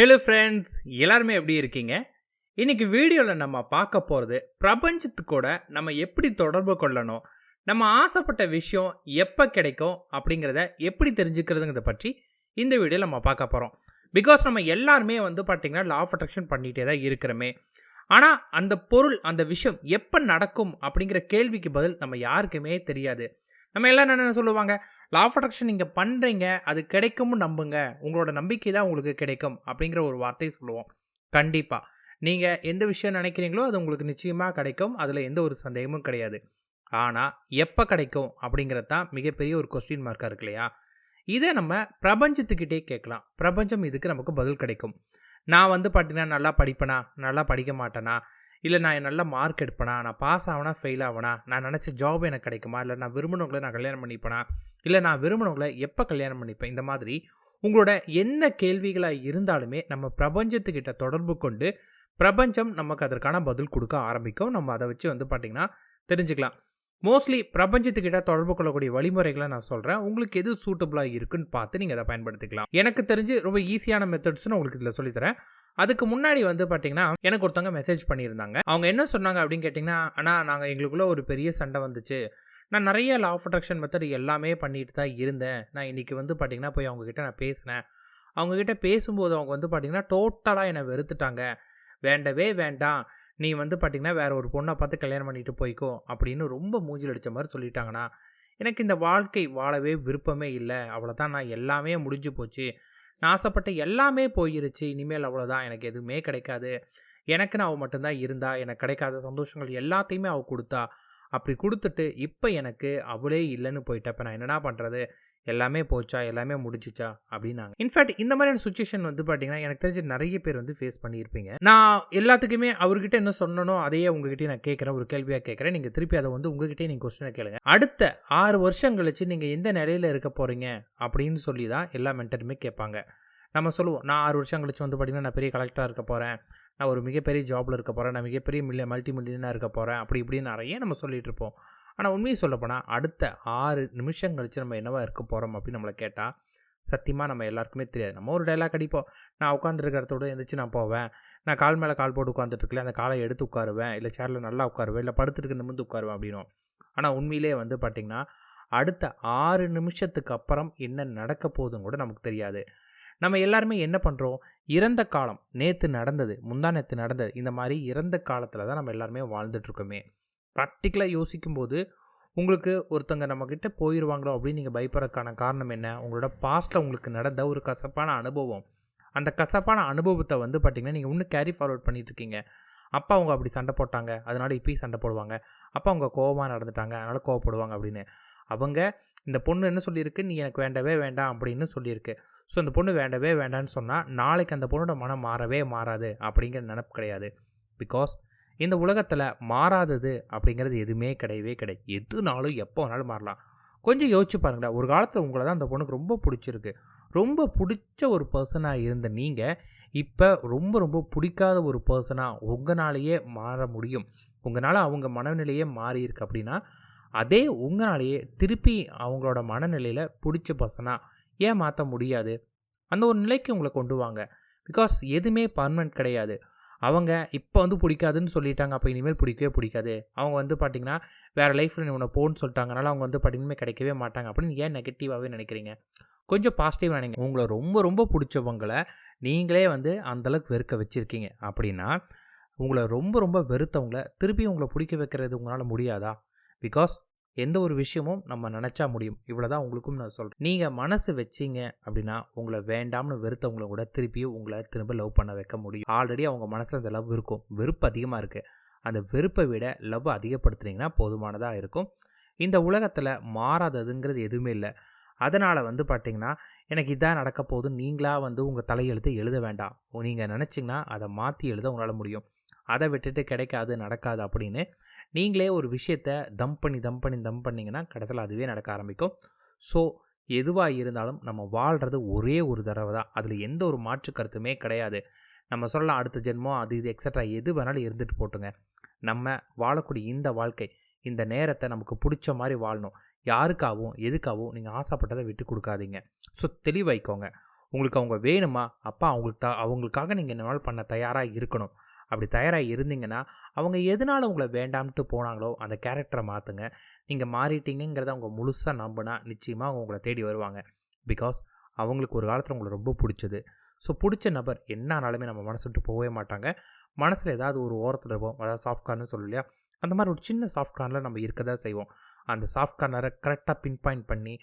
Hello friends எல்லாருமே எப்படி இருக்கீங்க? இன்றைக்கி வீடியோவில் நம்ம பார்க்க போகிறது பிரபஞ்சத்துக்கூட நம்ம எப்படி தொடர்பு கொள்ளணும் நம்ம ஆசைப்பட்ட விஷயம் எப்போ கிடைக்கும் அப்படிங்கிறத எப்படி தெரிஞ்சுக்கிறதுங்கிறத பற்றி இந்த வீடியோவில் நம்ம பார்க்க போகிறோம் பிகாஸ் நம்ம எல்லாருமே வந்து பார்த்திங்கன்னா லா ஆஃப் அட்ராக்ஷன் பண்ணிகிட்டே தான் இருக்கிறோமே. ஆனால் அந்த பொருள் அந்த விஷயம் எப்போ நடக்கும் அப்படிங்கிற கேள்விக்கு பதில் நம்ம யாருக்குமே தெரியாது. நம்ம எல்லாரும் என்ன சொல்லுவாங்க? லா ஆஃப் அட்ராக்ஷன் நீங்கள் பண்ணுறீங்க அது கிடைக்கும்னு நம்புங்க. உங்களோட நம்பிக்கை தான் உங்களுக்கு கிடைக்கும் அப்படிங்கிற ஒரு வார்த்தையை சொல்லுவோம். கண்டிப்பாக நீங்கள் எந்த விஷயம் நினைக்கிறீங்களோ அது உங்களுக்கு நிச்சயமாக கிடைக்கும். அதில் எந்த ஒரு சந்தேகமும் கிடையாது. ஆனால் எப்போ கிடைக்கும் அப்படிங்கிறது தான் மிகப்பெரிய ஒரு கொஸ்டின் மார்க்காக இருக்கு இல்லையா? இதை நம்ம பிரபஞ்சத்துக்கிட்டே கேட்கலாம். பிரபஞ்சம் இதுக்கு நமக்கு பதில் கிடைக்கும். நான் வந்து பார்த்தீங்கன்னா நல்லா படிப்பேனா? நல்லா படிக்க மாட்டேனா? இல்லை நான் நல்ல மார்க் எடுப்பேனா? நான் பாஸ் ஆகனா ஃபெயில் ஆகணா நான் நினச்ச ஜாப் எனக்கு கிடைக்குமா? இல்லை நான் விரும்பினவங்களை நான் கல்யாணம் பண்ணிப்பேனா? இல்லை நான் விரும்பினவங்களை எப்போ கல்யாணம் பண்ணிப்பேன்? இந்த மாதிரி உங்களோட என்ன கேள்விகளாக இருந்தாலுமே நம்ம பிரபஞ்சத்துக்கிட்ட தொடர்பு கொண்டு பிரபஞ்சம் நமக்கு அதற்கான பதில் கொடுக்க ஆரம்பிக்கும். நம்ம அதை வச்சு வந்து பார்த்திங்கன்னா தெரிஞ்சுக்கலாம். மோஸ்ட்லி பிரபஞ்சத்துக்கிட்ட தொடர்பு கொள்ளக்கூடிய வழிமுறைகளை நான் சொல்கிறேன் உங்களுக்கு எது சூட்டபுளாக இருக்குன்னு பார்த்து நீங்கள் அதை பயன்படுத்திக்கலாம். எனக்கு தெரிஞ்சு ரொம்ப ஈஸியான மெத்தட்ஸ்னு உங்களுக்கு இதில் சொல்லித்தரேன். அதுக்கு முன்னாடி வந்து பார்த்தீங்கன்னா எனக்கு ஒருத்தவங்க மெசேஜ் பண்ணியிருந்தாங்க. அவங்க என்ன சொன்னாங்க அப்படின்னு கேட்டிங்கன்னா ஆனால் நாங்கள் எங்களுக்குள்ளே ஒரு பெரிய சண்டை வந்துச்சு. நான் நிறைய லா ஆஃப் அட்ராக்ஷன் மெத்தட் எல்லாமே பண்ணிட்டு தான் இருந்தேன். நான் இன்றைக்கி வந்து பார்த்திங்கன்னா போய் அவங்கக்கிட்ட நான் பேசினேன். அவங்கக்கிட்ட பேசும்போது அவங்க வந்து பார்த்திங்கன்னா டோட்டலாக என்னை வெறுத்துட்டாங்க. வேண்டவே வேண்டாம். நீ வந்து பார்த்திங்கன்னா வேறு ஒரு பொண்ணை பார்த்து கல்யாணம் பண்ணிட்டு போய்க்கோ அப்படின்னு ரொம்ப மூஞ்சில் அடித்த மாதிரி சொல்லிட்டாங்கன்னா எனக்கு இந்த வாழ்க்கை வாழவே விருப்பமே இல்லை. அவ்வளோதான் நான் எல்லாமே முடிஞ்சு போச்சு. நான் ஆசைப்பட்ட எல்லாமே போயிருச்சு. இனிமேல் அவ்வளோதான் எனக்கு எதுவுமே கிடைக்காது. எனக்குன்னு அவள் மட்டும்தான் இருந்தா. எனக்கு கிடைக்காத சந்தோஷங்கள் எல்லாத்தையுமே அவள் கொடுத்தா. அப்படி கொடுத்துட்டு இப்போ எனக்கு அவளே இல்லைன்னு போயிட்டப்ப நான் என்னடா பண்ணுறது எல்லாமே போச்சா எல்லாமே முடிஞ்சிச்சா? அப்படின்னாங்க. இன்ஃபேக்ட் இந்த மாதிரியான சுச்சுவேஷன் வந்து பார்த்தீங்கன்னா எனக்கு தெரிஞ்ச நிறைய பேர் வந்து ஃபேஸ் பண்ணியிருப்பீங்க. நான் எல்லாத்துக்குமே அவர்கிட்ட என்ன சொன்னனோ அதையே உங்ககிட்ட நான் கேட்குறேன் ஒரு கேள்வியாக கேட்குறேன். நீங்கள் திருப்பி அதை வந்து உங்ககிட்டே நீங்கள் கொஸ்டினை கேளுங்க. அடுத்த ஆறு வருஷம் கழிச்சு நீங்கள் எந்த நிலையில் இருக்க போகிறீங்க அப்படின்னு சொல்லி தான் எல்லா மென்டருமே கேட்பாங்க. நம்ம சொல்லுவோம் நான் ஆறு வருஷம் கழிச்சு வந்து பார்த்தீங்கன்னா நான் பெரிய கலெக்டராக இருக்க போகிறேன் நான் ஒரு மிகப்பெரிய ஜாபில் இருக்க போகிறேன் நான் மிகப்பெரிய மில்லிய மல்டி மில்லியனாக இருக்க போகிறேன் அப்படி இப்படின்னு நிறைய நம்ம சொல்லிட்டு இருப்போம். ஆனால் உண்மையை சொல்லப்போனால் அடுத்த ஆறு நிமிஷம் கழிச்சு நம்ம என்னவா இருக்க போகிறோம் அப்படின்னு நம்மளை கேட்டால் சத்தியமாக நம்ம எல்லாருக்குமே தெரியாது. நம்ம ஒரு டைலாக் அடிப்போம். நான் உட்காந்துருக்க இடத்தோட எழுந்திரிச்சு நான் போவேன். நான் கால் மேலே கால் போட்டு உட்காந்துட்டு அந்த காலை எடுத்து உட்காருவேன். இல்லை சேரில் நல்லா உட்காருவேன். இல்லை படுத்துட்டு நிமிந்து உட்காருவேன் அப்படின்னும் ஆனால் உண்மையிலே வந்து பார்த்திங்கன்னா அடுத்த ஆறு நிமிஷத்துக்கு அப்புறம் என்ன நடக்க போதும் கூட நமக்கு தெரியாது. நம்ம எல்லாருமே என்ன பண்ணுறோம் இறந்த காலம். நேற்று நடந்தது. முந்தா நேற்று நடந்தது. இந்த மாதிரி இறந்த காலத்தில் தான் நம்ம எல்லாருமே வாழ்ந்துட்டுருக்கோமே ப்ராக்டிக்கலாக யோசிக்கும்போது உங்களுக்கு ஒருத்தங்க நம்மக்கிட்ட போயிடுவாங்களோ அப்படின்னு நீங்கள் பயப்படுறதுக்கான காரணம் என்ன? உங்களோட பாஸ்ட்டில் உங்களுக்கு நடந்த ஒரு கசப்பான அனுபவம். அந்த கசப்பான அனுபவத்தை வந்து பார்த்திங்கன்னா நீங்கள் இன்னும் கேரி ஃபார்வர்ட் பண்ணிட்டு இருக்கீங்க அப்பா அவங்க அப்படி சண்டை போட்டாங்க. அதனால் இப்பயும் சண்டை போடுவாங்க. அப்பா அவங்க கோபமாக நடந்துட்டாங்க. அதனால் கோவப்படுவாங்க அப்படின்னு. அவங்க இந்த பொண்ணு என்ன சொல்லியிருக்கு? நீ எனக்கு வேண்டவே வேண்டாம் அப்படின்னு சொல்லியிருக்கு. ஸோ அந்த பொண்ணு வேண்டவே வேண்டான்னு சொன்னால் நாளைக்கு அந்த பொண்ணோட மனம் மாறவே மாறாது அப்படிங்கிற நினப்பு கிடையாது. பிகாஸ் இந்த உலகத்தில் மாறாதது அப்படிங்கிறது எதுவுமே கிடையவே கிடையாது. எதுனாலும் எப்போ வேணாலும் மாறலாம். கொஞ்சம் யோசிச்சு பாருங்களேன். ஒரு காலத்தில் உங்களை தான் அந்த பொண்ணுக்கு ரொம்ப பிடிச்சிருக்கு. ரொம்ப பிடிச்ச ஒரு பர்சனாக இருந்த நீங்கள் இப்போ ரொம்ப ரொம்ப பிடிக்காத ஒரு பர்சனாக உங்களாலேயே மாற முடியும். உங்களால் அவங்க மனநிலையே மாறியிருக்கு அப்படின்னா அதே உங்களாலேயே திருப்பி அவங்களோட மனநிலையில் பிடிச்ச பர்சனாக ஏன் மாற்ற முடியாது? அந்த ஒரு நிலைக்கு உங்களை கொண்டு வாங்க. பிகாஸ் எதுவுமே பர்மனெண்ட் கிடையாது. அவங்க இப்போ வந்து பிடிக்காதுன்னு சொல்லிட்டாங்க அப்போ இனிமேல் பிடிக்கவே பிடிக்காது. அவங்க வந்து பார்த்திங்கன்னா வேறு லைஃப்பில் நீ உன்னை போன்னு சொல்லிட்டாங்கனால அவங்க வந்து பார்த்திங்கன்னா கிடைக்கவே மாட்டாங்க அப்படின்னு ஏன் நெகட்டிவாகவே நினைக்கிறீங்க? கொஞ்சம் பாசிட்டிவ் நினைங்க. உங்களை ரொம்ப ரொம்ப பிடிச்சவங்களை நீங்களே வந்து அந்தளவுக்கு வெறுக்க வச்சுருக்கீங்க. அப்படின்னா உங்களை ரொம்ப ரொம்ப வெறுத்தவங்கள திருப்பி உங்களை பிடிக்க வைக்கிறது உங்களால் முடியாதா? பிகாஸ் எந்த ஒரு விஷயமும் நம்ம நினச்சா முடியும். இவ்வளோ தான் உங்களுக்கும் நான் சொல்கிறேன் நீங்கள் மனசு வச்சிங்க அப்படின்னா உங்களை வேண்டாம்னு வெறுத்தவங்கள கூட திருப்பியும் உங்களை திரும்ப லவ் பண்ண வைக்க முடியும். ஆல்ரெடி அவங்க மனசில் அந்த லவ் இருக்கும். வெறுப்பு அதிகமாக இருக்குது அந்த வெறுப்பை விட லவ் அதிகப்படுத்துனீங்கன்னா போதுமானதாக இருக்கும். இந்த உலகத்தில் மாறாததுங்கிறது எதுவுமே இல்லை. அதனால் வந்து பார்த்திங்கன்னா எனக்கு இதான் நடக்க போகுது. நீங்களாக வந்து உங்கள் தலையெழுத்து எழுத வேண்டாம். நீங்கள் நினச்சிங்கன்னா அதை மாற்றி எழுத உங்களால் முடியும். அதை விட்டுட்டு கிடைக்காது நடக்காது அப்படின்னு நீங்களே ஒரு விஷயத்த தம் பண்ணி தம் பண்ணி தம் பண்ணிங்கன்னா கடைசியில் அதுவே நடக்க ஆரம்பிக்கும். ஸோ எதுவாக இருந்தாலும் நம்ம வாழ்கிறது ஒரே ஒரு தடவை தான். அதில் எந்த ஒரு மாற்று கருத்துமே கிடையாது. நம்ம சொல்லலாம் அடுத்த ஜென்மம் அது இது எக்ஸட்ரா எது வேணாலும் இருந்துட்டு போட்டுங்க. நம்ம வாழக்கூடிய இந்த வாழ்க்கை இந்த நேரத்தை நமக்கு பிடிச்ச மாதிரி வாழணும். யாருக்காகவும் எதுக்காகவும் நீங்கள் ஆசைப்பட்டதை விட்டு கொடுக்காதீங்க. ஸோ தெளிவாய்க்கோங்க. உங்களுக்கு அவங்க வேணுமா? அப்போ அவங்களுக்கு த அவங்களுக்காக நீங்கள் என்ன வேணாலும் பண்ண தயாராக இருக்கணும். அப்படி தயாராக இருந்தீங்கன்னா அவங்க எதனால் உங்களை வேண்டாம்ட்டு போனாங்களோ அந்த கேரக்டரை மாற்றுங்க நீங்கள் மாறிட்டீங்கிறத அவங்க முழுசாக நம்பினா நிச்சயமாக அவங்க உங்களை தேடி வருவாங்க. பிகாஸ் அவங்களுக்கு ஒரு காலத்தில் உங்களை ரொம்ப பிடிச்சது. ஸோ பிடிச்ச நபர் என்ன ஆனாலுமே நம்ம மனசு விட்டு போகவே மாட்டாங்க. மனசில் ஏதாவது ஒரு ஓரத்தில் இருப்போம். அதாவது சாஃப்ட் கார்னு சொல்லு இல்லையா? அந்த மாதிரி ஒரு சின்ன சாஃப்ட் கார்னில் நம்ம இருக்க தான் செய்வோம். அந்த சாஃப்ட் கார்னரை கரெக்டாக பின் பாயிண்ட் பண்ணி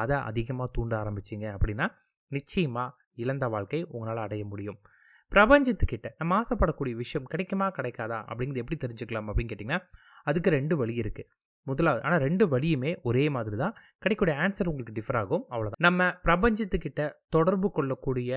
அதை அதிகமாக தூண்ட ஆரம்பிச்சிங்க அப்படின்னா நிச்சயமாக இழந்த வாழ்க்கை உங்களால் அடைய முடியும். பிரபஞ்சத்துக்கிட்ட நம்ம ஆசைப்படக்கூடிய விஷயம் கிடைக்குமா கிடைக்காதா அப்படிங்கிறது எப்படி தெரிஞ்சுக்கலாம் அப்படின்னு கேட்டிங்கன்னா அதுக்கு ரெண்டு வழி இருக்குது முதலாவது ஆனால் ரெண்டு வழியுமே ஒரே மாதிரி தான். கிடைக்கக்கூடிய ஆன்சர் உங்களுக்கு டிஃபர் ஆகும். அவ்வளோதான் நம்ம பிரபஞ்சத்துக்கிட்ட தொடர்பு கொள்ளக்கூடிய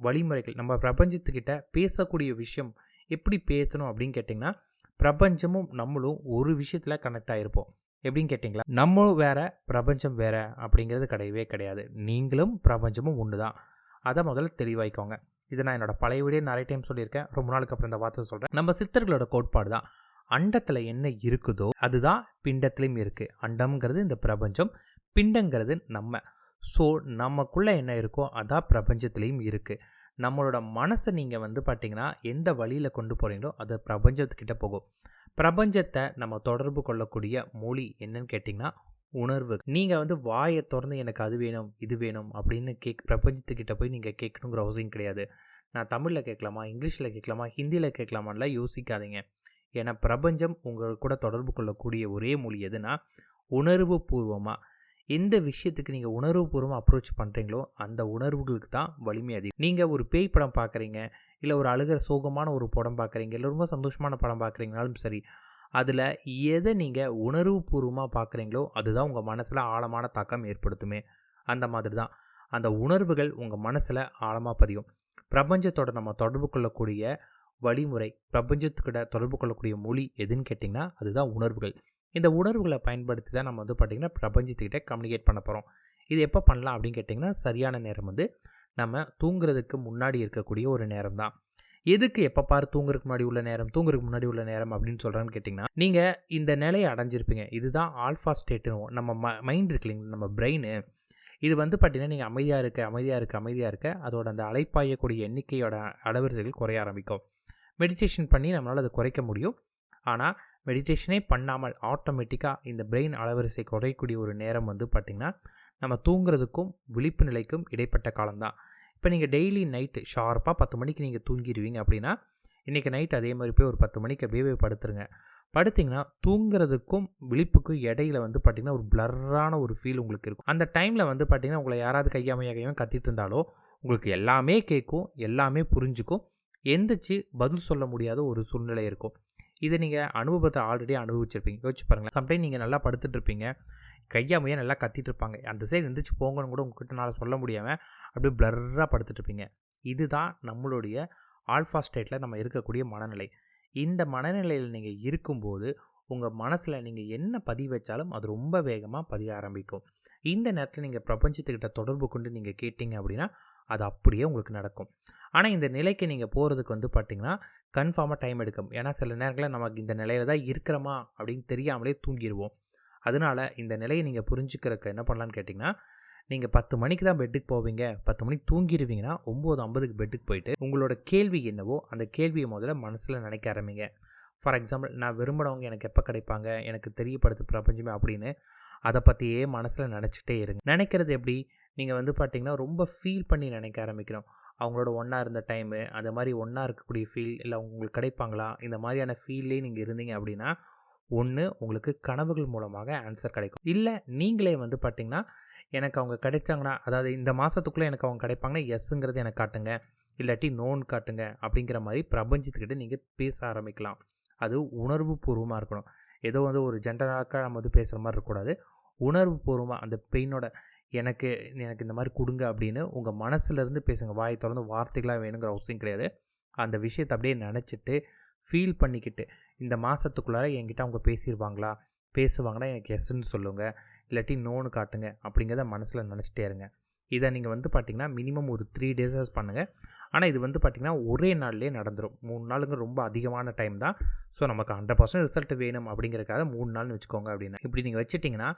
வழிமுறைகள் நம்ம பிரபஞ்சத்துக்கிட்ட பேசக்கூடிய விஷயம் எப்படி பேசணும் அப்படின்னு கேட்டிங்கன்னா பிரபஞ்சமும் நம்மளும் ஒரு விஷயத்தில் கனெக்ட் ஆகிருப்போம் எப்படின்னு கேட்டிங்களா? நம்மளும் வேற பிரபஞ்சம் வேற அப்படிங்கிறது கிடையவே கிடையாது. நீங்களும் பிரபஞ்சமும் ஒன்று தான் அதை முதல்ல தெளிவாய்க்கோங்க இதை நான் என்னோட பழைய வீடியோ நிறைய டைம் சொல்லியிருக்கேன். ரொம்ப நாளுக்கு அப்புறம் இந்த வார்த்தை சொல்கிறேன் நம்ம சித்தர்களோட கோட்பாடு தான். அண்டத்தில் என்ன இருக்குதோ அதுதான் பிண்டத்துலேயும் இருக்குது அண்டம்ங்கிறது இந்த பிரபஞ்சம் பிண்டங்கிறது நம்ம. ஸோ நமக்குள்ளே என்ன இருக்கோ அதான் பிரபஞ்சத்துலேயும் இருக்குது நம்மளோட மனசை நீங்கள் வந்து பார்த்திங்கன்னா எந்த வழியில் கொண்டு போகிறீங்களோ அது பிரபஞ்சத்துக்கிட்ட போகும். பிரபஞ்சத்தை நம்ம தொடர்பு கொள்ளக்கூடிய மொழி என்னன்னு கேட்டிங்கன்னா உணர்வு. நீங்கள் வந்து வாயை திறந்து எனக்கு அது வேணும் இது வேணும் அப்படின்னு கேக் பிரபஞ்சத்துக்கிட்ட போய் நீங்கள் கேட்கணுங்கிற அவசியம் கிடையாது. நான் தமிழில் கேட்கலாமா இங்கிலீஷில் கேட்கலாமா ஹிந்தியில் கேட்கலாமான்லாம் யோசிக்காதீங்க. ஏன்னா பிரபஞ்சம் உங்கள் கூட தொடர்பு கொள்ளக்கூடிய ஒரே மொழி எதுனா உணர்வு பூர்வமாக எந்த விஷயத்துக்கு நீங்கள் உணர்வு பூர்வமாக அப்ரோச் பண்ணுறீங்களோ அந்த உணர்வுகளுக்கு தான் வலிமை அதிகம். நீங்கள் ஒரு பேய் படம் பார்க்குறீங்க இல்லை ஒரு அழுகிற சோகமான ஒரு படம் பார்க்குறீங்க இல்லை ரொம்ப சந்தோஷமான படம் பார்க்குறீங்கனாலும் சரி அதில் எதை நீங்கள் உணர்வுபூர்வமாக பார்க்குறீங்களோ அதுதான் உங்கள் மனசில் ஆழமான தாக்கம் ஏற்படுத்துமே. அந்த மாதிரி தான் அந்த உணர்வுகள் உங்கள் மனசில் ஆழமாக பதியும். பிரபஞ்சத்தோட நம்ம தொடர்பு கொள்ளக்கூடிய வழிமுறை பிரபஞ்சத்துக்கிட்ட தொடர்பு கொள்ளக்கூடிய மொழி எதுன்னு கேட்டிங்கன்னா அதுதான் உணர்வுகள். இந்த உணர்வுகளை பயன்படுத்தி தான் நம்ம வந்து பார்த்திங்கன்னா பிரபஞ்சத்துக்கிட்ட கம்யூனிகேட் பண்ண போகிறோம் இது எப்போ பண்ணலாம் அப்படின்னு கேட்டிங்கன்னா சரியான நேரம் வந்து நம்ம தூங்குறதுக்கு முன்னாடி இருக்கக்கூடிய ஒரு நேரம் தான் எதுக்கு எப்போ பாரு தூங்குறதுக்கு முன்னாடி உள்ள நேரம் தூங்குறதுக்கு முன்னாடி உள்ள நேரம் அப்படின்னு சொல்கிறான்னு கேட்டிங்கன்னா நீங்கள் இந்த நிலையை அடைஞ்சிருப்பீங்க. இதுதான் ஆல்ஃபா ஸ்டேட்டுன்னு நம்ம ம மைண்ட் இருக்கு இல்லைங்களா நம்ம பிரெயின் இது வந்து பார்த்தீங்கன்னா நீங்கள் அமைதியாக இருக்க அமைதியாக இருக்க அமைதியாக இருக்க அதோட அந்த அலைப்பாயக்கூடிய எண்ணிக்கையோட அளவரிசைகள் குறைய ஆரம்பிக்கும். மெடிடேஷன் பண்ணி நம்மளால் அதை குறைக்க முடியும். ஆனால் மெடிடேஷனே பண்ணாமல் ஆட்டோமேட்டிக்காக இந்த பிரெயின் அளவரிசை குறையக்கூடிய ஒரு நேரம் வந்து பார்த்திங்கன்னா நம்ம தூங்குறதுக்கும் விழிப்பு நிலைக்கும் இடைப்பட்ட காலம்தான். இப்போ நீங்கள் டெய்லி நைட்டு ஷார்ப்பாக பத்து மணிக்கு நீங்கள் தூங்கிடுவீங்க அப்படின்னா இன்றைக்கி நைட் அதே மாதிரி போய் ஒரு பத்து மணிக்கு அப்படியே போய் படுத்துருங்க. படுத்திங்கன்னா தூங்குறதுக்கும் விழிப்புக்கும் இடையில வந்து பார்த்திங்கன்னா ஒரு பிளர்ரான ஒரு ஃபீல் உங்களுக்கு இருக்கும். அந்த டைமில் வந்து பார்த்திங்கன்னா உங்களை யாராவது கையாமையாகையும் கத்திட்டு இருந்தாலோ உங்களுக்கு எல்லாமே கேட்கும் எல்லாமே புரிஞ்சுக்கும். எந்திரிச்சு பதில் சொல்ல முடியாத ஒரு சூழ்நிலை இருக்கும். இதை நீங்கள் அனுபவத்தை ஆல்ரெடி அனுபவிச்சிருப்பீங்க. யோசிச்சு பாருங்களேன். சம்டைம் நீங்கள் நல்லா படுத்துட்டு இருப்பீங்க. கையாமையாக நல்லா கத்திட்டு இருப்பாங்க. அந்த சைடு எந்திரிச்சு போங்கன்னு கூட உங்ககிட்ட நான் சொல்ல முடியாமல் அப்படியே பிளர்ராக படுத்துட்டு இருப்பீங்க. இதுதான் நம்மளுடைய ஆல்ஃபா ஸ்டேட்டில் நம்ம இருக்கக்கூடிய மனநிலை. இந்த மனநிலையில் நீங்கள் இருக்கும்போது உங்கள் மனசில் நீங்கள் என்ன பதிவு வச்சாலும் அது ரொம்ப வேகமாக பதிய ஆரம்பிக்கும். இந்த நேரத்தில் நீங்கள் பிரபஞ்சத்துக்கிட்ட தொடர்பு கொண்டு நீங்கள் கேட்டிங்க அப்படின்னா அது அப்படியே உங்களுக்கு நடக்கும். ஆனால் இந்த நிலைக்கு நீங்கள் போகிறதுக்கு வந்து பார்த்திங்கன்னா கன்ஃபார்மாக டைம் எடுக்கும். ஏன்னா சில நேரங்களில் நமக்கு இந்த நிலையில் தான் இருக்கிறோமா அப்படின்னு தெரியாமலே தூங்கிடுவோம் அதனால் இந்த நிலையை நீங்கள் புரிஞ்சுக்கிறதுக்கு என்ன பண்ணலான்னு கேட்டிங்கன்னா நீங்கள் பத்து மணிக்கு தான் பெட்டுக்கு போவீங்க. பத்து மணிக்கு தூங்கிடுவீங்கன்னா ஒம்பது ஐம்பதுக்கு பெட்டுக்கு போயிட்டு உங்களோட கேள்வி என்னவோ அந்த கேள்வியை முதல்ல மனசில் நினைக்க ஆரம்பிங்க. ஃபார் எக்ஸாம்பிள் நான் விரும்பினவங்க எனக்கு எப்போ கிடைப்பாங்க? எனக்கு தெரியப்படுத்து பிரபஞ்சமே அப்படின்னு அதை பற்றியே மனசில் நினச்சிட்டே இருங்க. நினைக்கிறது எப்படி? நீங்கள் வந்து பார்த்தீங்கன்னா ரொம்ப ஃபீல் பண்ணி நினைக்க ஆரம்பிக்கணும். அவங்களோட ஒன்றா இருந்த டைமு அந்த மாதிரி ஒன்றா இருக்கக்கூடிய ஃபீல் இல்லை உங்களுக்கு கிடைப்பாங்களா? இந்த மாதிரியான ஃபீல்லே நீங்கள் இருந்தீங்க அப்படின்னா ஒன்று உங்களுக்கு கனவுகள் மூலமாக ஆன்சர் கிடைக்கும். இல்லை நீங்களே வந்து பார்த்தீங்கன்னா எனக்கு அவங்க கிடைச்சாங்கன்னா அதாவது இந்த மாதத்துக்குள்ளே எனக்கு அவங்க கிடைப்பாங்கன்னா எஸ்ஸுங்கிறது எனக்கு காட்டுங்க. இல்லாட்டி நோன் காட்டுங்க. அப்படிங்கிற மாதிரி பிரபஞ்சத்துக்கிட்ட நீங்கள் பேச ஆரம்பிக்கலாம். அது உணர்வு பூர்வமாக இருக்கணும். ஏதோ வந்து ஒரு ஜென்ரலாக நம்ம வந்து பேசுகிற மாதிரி இருக்கக்கூடாது. உணர்வு பூர்வமாக அந்த பெயினோட எனக்கு எனக்கு இந்த மாதிரி கொடுங்க அப்படின்னு உங்கள் மனசுலேருந்து பேசுங்க. வாய் திறந்து வார்த்தைகளாக வேணுங்கிற அவசியம் கிடையாது. அந்த விஷயத்தை அப்படியே நினச்சிட்டு ஃபீல் பண்ணிக்கிட்டு இந்த மாதத்துக்குள்ளார என்கிட்ட அவங்க பேசிடுவாங்களா பேசுவாங்கன்னா எனக்கு எஸ்ன்னு சொல்லுங்கள் இல்லாட்டி நோன்னு காட்டுங்க அப்படிங்கிறத மனசில் நினச்சிட்டே இருங்க. இதை நீங்கள் வந்து பார்த்திங்கன்னா மினிமம் ஒரு த்ரீ டேஸஸ் பண்ணுங்கள் ஆனால் இது வந்து பார்த்திங்கன்னா ஒரே நாள்லேயே நடந்துடும் மூணு நாளுங்க ரொம்ப அதிகமான டைம் தான். ஸோ நமக்கு ஹண்ட்ரட் பர்சன்ட் ரிசல்ட் வேணும் அப்படிங்கிறக்காக மூணு நாள்னு வச்சுக்கோங்க அப்படின்னா. இப்படி நீங்கள் வச்சுட்டிங்கன்னா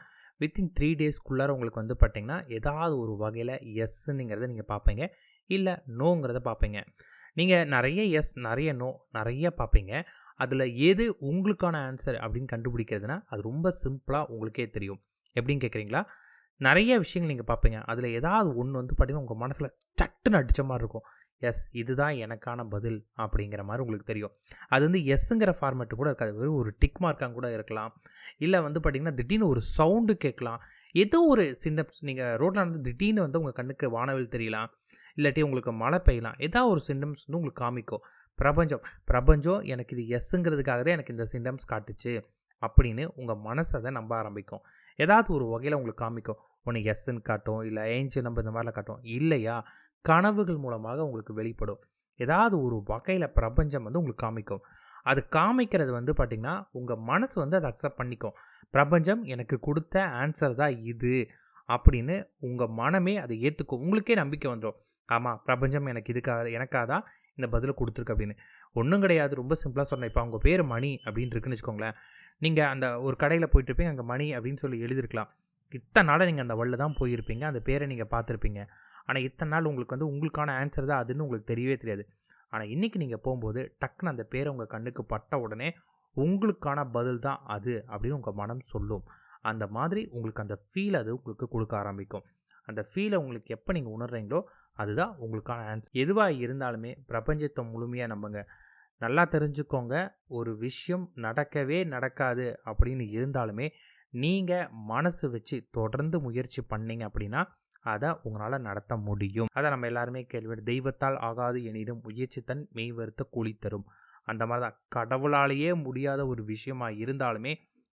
வித்தின் த்ரீ டேஸ்க்குள்ளார உங்களுக்கு வந்து பார்த்திங்கன்னா ஏதாவது ஒரு வகையில் எஸ்ஸுங்கிறத நீங்கள் பார்ப்பீங்க இல்லை நோங்கிறத பார்ப்பீங்க நீங்கள் நிறைய எஸ் நிறைய நோ நிறைய பார்ப்பீங்க அதில் எது உங்களுக்கான ஆன்சர் அப்படின்னு கண்டுபிடிக்கிறதுனா அது ரொம்ப சிம்பிளாக உங்களுக்கே தெரியும். எப்படின்னு கேட்குறீங்களா? நிறைய விஷயங்கள் நீங்கள் பார்ப்பீங்க. அதில் ஏதாவது ஒன்று வந்து பார்த்தீங்கன்னா உங்கள் மனசில் சட்டுன்னு அடித்த மாதிரி இருக்கும். எஸ் இதுதான் எனக்கான பதில் அப்படிங்கிற மாதிரி உங்களுக்கு தெரியும். அது வந்து எஸ்ஸுங்கிற ஃபார்மேட்டு கூட இருக்காது. வெறும் ஒரு டிக் மார்க்காக கூட இருக்கலாம். இல்லை வந்து பார்த்திங்கன்னா திடீர்னு ஒரு சவுண்டு கேட்கலாம். ஏதோ ஒரு சிண்டம்ஸ் நீங்கள் ரோட்டில் நடந்து திடீர்னு வந்து உங்கள் கண்ணுக்கு வானவில் தெரியலாம். இல்லாட்டி உங்களுக்கு மழை பெய்யலாம். ஏதாவது ஒரு சிண்டம்ஸ் வந்து உங்களுக்கு காமிக்கும். பிரபஞ்சம் பிரபஞ்சம் எனக்கு இது எஸ்ஸுங்கிறதுக்காக தான் எனக்கு இந்த சிண்டம்ஸ் காட்டுச்சு அப்படின்னு உங்கள் மனசை அதை நம்ப ஆரம்பிக்கும். ஏதாவது ஒரு வகையில் உங்களுக்கு காமிக்கும். ஒன்று எஸ்ன்னு காட்டும் இல்லை ஏஞ்சல் நம்பர் இந்த மாதிரிலாம் காட்டும். இல்லையா? கனவுகள் மூலமாக உங்களுக்கு வெளிப்படும். ஏதாவது ஒரு வகையில் பிரபஞ்சம் வந்து உங்களுக்கு காமிக்கும். அது காமிக்கிறது வந்து பார்த்திங்கன்னா உங்கள் மனசு வந்து அதை அக்செப்ட் பண்ணிக்கும். பிரபஞ்சம் எனக்கு கொடுத்த ஆன்சர் தான் இது அப்படின்னு உங்கள் மனமே அதை ஏற்றுக்கும் உங்களுக்கே நம்பிக்கை வந்துடும் ஆமாம் பிரபஞ்சம் எனக்கு இதுக்காக எனக்காக தான் இந்த பதிலை கொடுத்துருக்கு அப்படின்னு. ஒன்றும் கிடையாது. ரொம்ப சிம்பிளாக சொன்னேன். இப்போ அவங்க பேர் மணி அப்படின்னு இருக்குன்னு வச்சுக்கோங்களேன். நீங்கள் அந்த ஒரு கடையில் போயிட்டு இருப்பீங்க அங்கே மணி அப்படின்னு சொல்லி எழுதிருக்கலாம் இத்தனை நாளாக நீங்கள் அந்த வழியில் தான் போயிருப்பீங்க அந்த பேரை நீங்கள் பார்த்துருப்பீங்க. ஆனால் இத்தனை நாள் உங்களுக்கு வந்து உங்களுக்கான ஆன்சர் தான் அதுன்னு உங்களுக்கு தெரியவே தெரியாது. ஆனால் இன்றைக்கி நீங்கள் போகும்போது டக்குன்னு அந்த பேரை உங்கள் கண்ணுக்கு பட்ட உடனே உங்களுக்கான பதில் தான் அது அப்படின்னு உங்கள் மனம் சொல்லும். அந்த மாதிரி உங்களுக்கு அந்த ஃபீல் அது உங்களுக்கு கொடுக்க ஆரம்பிக்கும். அந்த ஃபீலை உங்களுக்கு எப்போ நீங்கள் உணர்றீங்களோ அதுதான் உங்களுக்கான ஆன்சர் எதுவாக இருந்தாலுமே பிரபஞ்சத்தை முழுமையாக நம்புங்க. நல்லா தெரிஞ்சுக்கோங்க. ஒரு விஷயம் நடக்கவே நடக்காது அப்படின்னு இருந்தாலுமே நீங்கள் மனசு வச்சு தொடர்ந்து முயற்சி பண்ணீங்க அப்படின்னா அதை உங்களால் நடத்த முடியும். அதை நம்ம எல்லாருமே கேள்வி தெய்வத்தால் ஆகாது எனினும் முயற்சி தன் மெய்வருத்த கூலி தரும். அந்த மாதிரி தான் கடவுளாலேயே முடியாத ஒரு விஷயமா இருந்தாலுமே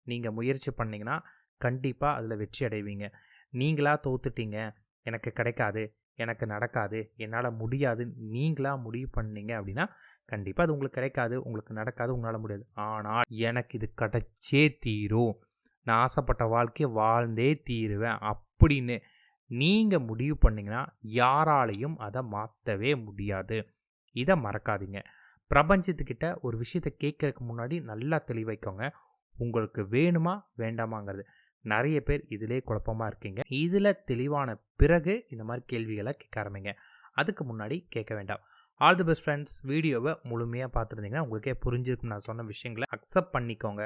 நீங்கள் முயற்சி பண்ணிங்கன்னா கண்டிப்பாக அதில் வெற்றி அடைவீங்க. நீங்களாக தோத்துட்டீங்க. எனக்கு கிடைக்காது. எனக்கு நடக்காது. என்னால் முடியாது நீங்களாக முடிவு பண்ணீங்க அப்படின்னா கண்டிப்பாக அது உங்களுக்கு கிடைக்காது உங்களுக்கு நடக்காது உங்களால் முடியாது. ஆனால் எனக்கு இது கிடைச்சே தீரும். நான் ஆசைப்பட்ட வாழ்க்கையை வாழ்ந்தே தீருவேன் அப்படின்னு நீங்கள் முடிவு பண்ணிங்கன்னா யாராலையும் அதை மாற்றவே முடியாது. இதை மறக்காதீங்க. பிரபஞ்சத்துக்கிட்ட ஒரு விஷயத்தை கேட்கறதுக்கு முன்னாடி நல்லா தெளிவைக்கோங்க. உங்களுக்கு வேணுமா வேண்டாமாங்கிறது. நிறைய பேர் இதிலே குழப்பமாக இருக்கீங்க. இதில் தெளிவான பிறகு இந்த மாதிரி கேள்விகளை கேட்க ஆரம்பிங்க. அதுக்கு முன்னாடி கேட்க வேண்டாம். ஆல் தி பெஸ்ட் ஃப்ரெண்ட்ஸ் வீடியோவை முழுமையாக பார்த்துருந்தீங்கன்னா உங்களுக்கே புரிஞ்சிருக்கும் நான் சொன்ன விஷயங்களை அக்செப்ட் பண்ணிக்கோங்க.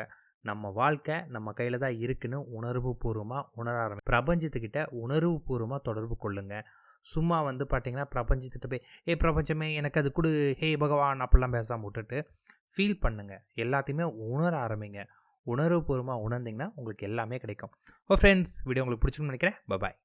நம்ம வாழ்க்கை நம்ம கையில் தான் இருக்குன்னு உணர்வு பூர்வமாக உணர ஆரம்பி பிரபஞ்சத்துக்கிட்ட உணர்வு பூர்வமாக தொடர்பு கொள்ளுங்கள் சும்மா வந்து பார்த்தீங்கன்னா பிரபஞ்சத்திட்ட போய் ஏ பிரபஞ்சமே எனக்கு அது கொடு. ஹே பகவான் அப்படிலாம் பேசாமல் விட்டுட்டு ஃபீல் பண்ணுங்கள் எல்லாத்தையுமே உணர ஆரம்பிங்க. உணர்வுபூர்வமாக உணர்ந்தீங்கன்னா உங்களுக்கு எல்லாமே கிடைக்கும். ஓ ஃப்ரெண்ட்ஸ் வீடியோ உங்களுக்கு பிடிச்சிருன்னு நினைக்கிறேன். பபாய்